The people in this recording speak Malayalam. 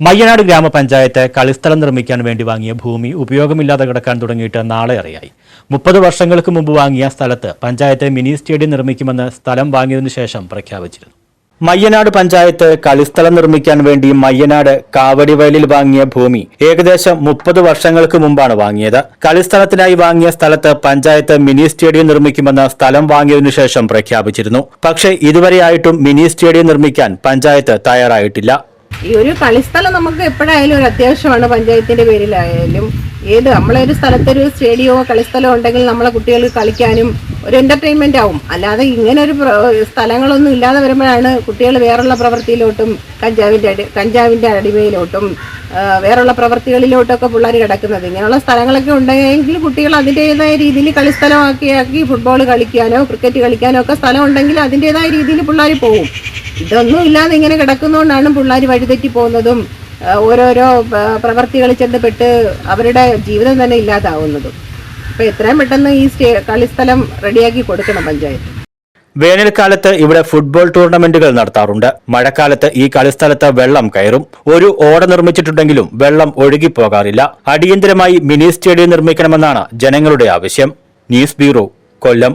മയ്യനാട് ഗ്രാമപഞ്ചായത്ത് കളിസ്ഥലം നിർമ്മിക്കാൻ വേണ്ടി വാങ്ങിയ ഭൂമി ഉപയോഗമില്ലാതെ കിടക്കാൻ തുടങ്ങിയിട്ട് നാളെ അറിയായി. മുപ്പത് വർഷങ്ങൾക്ക് മുമ്പ് വാങ്ങിയ സ്ഥലത്ത് പഞ്ചായത്ത് മിനി സ്റ്റേഡിയം നിർമ്മിക്കുമെന്ന് സ്ഥലം വാങ്ങിയതിനു ശേഷം പ്രഖ്യാപിച്ചിരുന്നു. മയ്യനാട് പഞ്ചായത്ത് കളിസ്ഥലം നിർമ്മിക്കാൻ വേണ്ടി മയ്യനാട് കാവടിവയലിൽ വാങ്ങിയ ഭൂമി ഏകദേശം മുപ്പത് വർഷങ്ങൾക്ക് മുമ്പാണ് വാങ്ങിയത്. കളിസ്ഥലത്തിനായി വാങ്ങിയ സ്ഥലത്ത് പഞ്ചായത്ത് മിനി സ്റ്റേഡിയം നിർമ്മിക്കുമെന്ന് സ്ഥലം വാങ്ങിയതിനു ശേഷം പ്രഖ്യാപിച്ചിരുന്നു. പക്ഷേ ഇതുവരെയായിട്ടും മിനി സ്റ്റേഡിയം നിർമ്മിക്കാൻ പഞ്ചായത്ത് തയ്യാറായിട്ടില്ല. ഈ ഒരു കളിസ്ഥലം നമുക്ക് എപ്പോഴായാലും ഒരു അത്യാവശ്യമാണ് പഞ്ചായത്തിന്റെ പേരിലായാലും. ഏത് നമ്മളെ ഒരു സ്ഥലത്തൊരു സ്റ്റേഡിയമോ കളിസ്ഥലമോ ഉണ്ടെങ്കിൽ നമ്മളെ കുട്ടികൾക്ക് കളിക്കാനും ഒരു എന്റർടൈൻമെന്റ് ആവും. അല്ലാതെ ഇങ്ങനെ ഒരു സ്ഥലങ്ങളൊന്നും ഇല്ലാതെ വരുമ്പോഴാണ് കുട്ടികൾ വേറുള്ള പ്രവൃത്തിയിലോട്ടും കഞ്ചാവിന്റെ അടി കഞ്ചാവിന്റെ അടിമയിലോട്ടും വേറുള്ള പ്രവൃത്തികളിലോട്ടൊക്കെ പിള്ളേർ കിടക്കുന്നത്. ഇങ്ങനെയുള്ള സ്ഥലങ്ങളൊക്കെ ഉണ്ടെങ്കിൽ കുട്ടികൾ അതിന്റെതായ രീതിയിൽ കളിസ്ഥലമാക്കി ആക്കി ഫുട്ബോൾ കളിക്കാനോ ക്രിക്കറ്റ് കളിക്കാനോ ഒക്കെ സ്ഥലം ഉണ്ടെങ്കിൽ അതിന്റെതായ രീതിയിൽ പിള്ളേർ പോകും ഇതൊന്നും ഇല്ലാതെ ഇങ്ങനെ കിടക്കുന്നതുകൊണ്ടാണ് പിള്ളേർ വഴിതെറ്റി പോകുന്നതും ഓരോരോ പ്രവർത്തികളിൽ ചെന്നപ്പെട്ട് അവരുടെ ജീവിതം തന്നെ ഇല്ലാതാവുന്നതും. അപ്പോൾ എത്രയും പെട്ടെന്ന് ഈ കളിസ്ഥലം റെഡിയാക്കി കൊടുക്കണം പഞ്ചായത്ത്. വേനൽക്കാലത്ത് ഇവിടെ ഫുട്ബോൾ ടൂർണമെന്റുകൾ നടത്താറുണ്ട്. മഴക്കാലത്ത് ഈ കളിസ്ഥലത്ത് വെള്ളം കയറും. ഒരു ഓട നിർമ്മിച്ചിട്ടുണ്ടെങ്കിലും വെള്ളം ഒഴുകിപ്പോകാറില്ല. അടിയന്തരമായി മിനി സ്റ്റേഡിയം നിർമ്മിക്കണമെന്നാണ് ജനങ്ങളുടെ ആവശ്യം. News bureau Kollam.